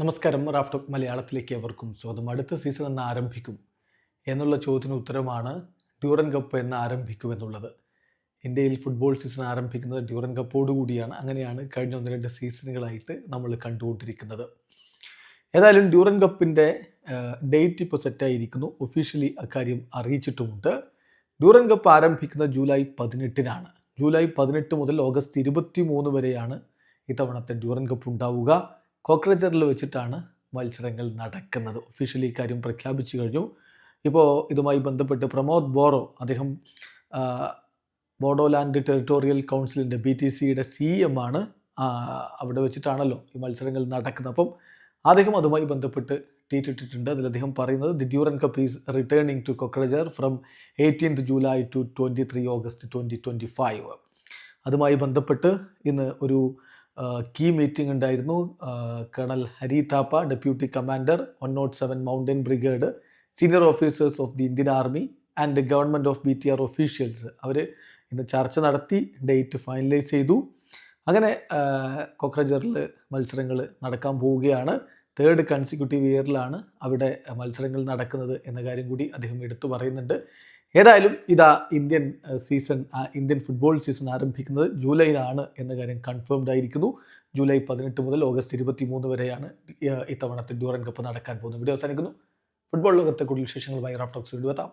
നമസ്കാരം റാഫ്റ്റോക്ക് മലയാളത്തിലേക്ക് എവർക്കും സ്വാഗതം. അടുത്ത സീസൺ എന്ന് ആരംഭിക്കും എന്നുള്ള ചോദ്യത്തിന് ഉത്തരമാണ് ഡ്യൂറൻ കപ്പ് എന്ന് ആരംഭിക്കും എന്നുള്ളത് ഇന്ത്യയിൽ ഫുട്ബോൾ സീസൺ ആരംഭിക്കുന്നത് ഡ്യൂറൻ കപ്പോടുകൂടിയാണ് അങ്ങനെയാണ് കഴിഞ്ഞ ഒന്ന് രണ്ട് സീസണുകളായിട്ട് നമ്മൾ കണ്ടുകൊണ്ടിരിക്കുന്നത്. ഏതായാലും ഡ്യൂറൻ കപ്പിന്റെ ഡേറ്റ് ഇപ്പോൾ സെറ്റായിരിക്കുന്നു ഒഫീഷ്യലി അക്കാര്യം അറിയിച്ചിട്ടുമുണ്ട്. ഡ്യൂറൻ കപ്പ് ആരംഭിക്കുന്നത് ജൂലൈ പതിനെട്ടിനാണ്. ജൂലൈ പതിനെട്ട് മുതൽ ഓഗസ്റ്റ് ഇരുപത്തി മൂന്ന് വരെയാണ് ഇത്തവണത്തെ ഡ്യൂറൻ കപ്പ് ഉണ്ടാവുക. കോക്രജറിൽ വെച്ചിട്ടാണ് മത്സരങ്ങൾ നടക്കുന്നത്. ഒഫീഷ്യലി ഇക്കാര്യം പ്രഖ്യാപിച്ചു കഴിഞ്ഞു. ഇപ്പോൾ ഇതുമായി ബന്ധപ്പെട്ട് പ്രമോദ് ബോറോ അദ്ദേഹം ബോഡോലാൻഡ് ടെറിട്ടോറിയൽ കൗൺസിലിന്റെ ബി ടി സിയുടെ സി എം ആണ്. അവിടെ വെച്ചിട്ടാണല്ലോ ഈ മത്സരങ്ങൾ നടക്കുന്നത്. അപ്പം അദ്ദേഹം അതുമായി ബന്ധപ്പെട്ട് ട്വീറ്റ് ഇട്ടിട്ടുണ്ട് അതിൽ അദ്ദേഹം പറയുന്നത് the Durand cup is returning to Kokrajhar from eighteenth July to twenty three August twenty twenty five അതുമായി ബന്ധപ്പെട്ട് ഇന്ന് ഒരു കീ മീറ്റിംഗ് ഉണ്ടായിരുന്നു. Colonel Hari Thapa deputy commander one nought seven mountain brigade senior officers of the Indian army and government of B T R officials അവർ ഇന്ന് ചർച്ച നടത്തി date finalise ചെയ്തു. അങ്ങനെ കൊക്രജറിൽ മത്സരങ്ങൾ നടക്കാൻ പോവുകയാണ്. തേർഡ് കൺസിക്യൂട്ടീവ് ഇയറിലാണ് അവിടെ മത്സരങ്ങൾ നടക്കുന്നത് എന്ന കാര്യം കൂടി അദ്ദേഹം എടുത്തു പറയുന്നുണ്ട്. ഏതായാലും ഇതാ Indian season Indian football season ആരംഭിക്കുന്നത് ജൂലൈയിലാണ് എന്ന കാര്യം കൺഫേംഡ് ആയിരിക്കുന്നു. ജൂലൈ പതിനെട്ട് മുതൽ ഓഗസ്റ്റ് ഇരുപത്തി മൂന്ന് വരെയാണ് ഇത്തവണത്തെ ഡ്യൂറൻ കപ്പ് നടക്കാൻ പോകുന്നത് വീഡിയോ അവസാനിക്കുന്നു. ഫുട്ബോൾ ലോകത്തെ കൂടുതൽ വിശേഷങ്ങളുമായി റാഫ്റ്റോക്സ് വീണ്ടും എത്താം.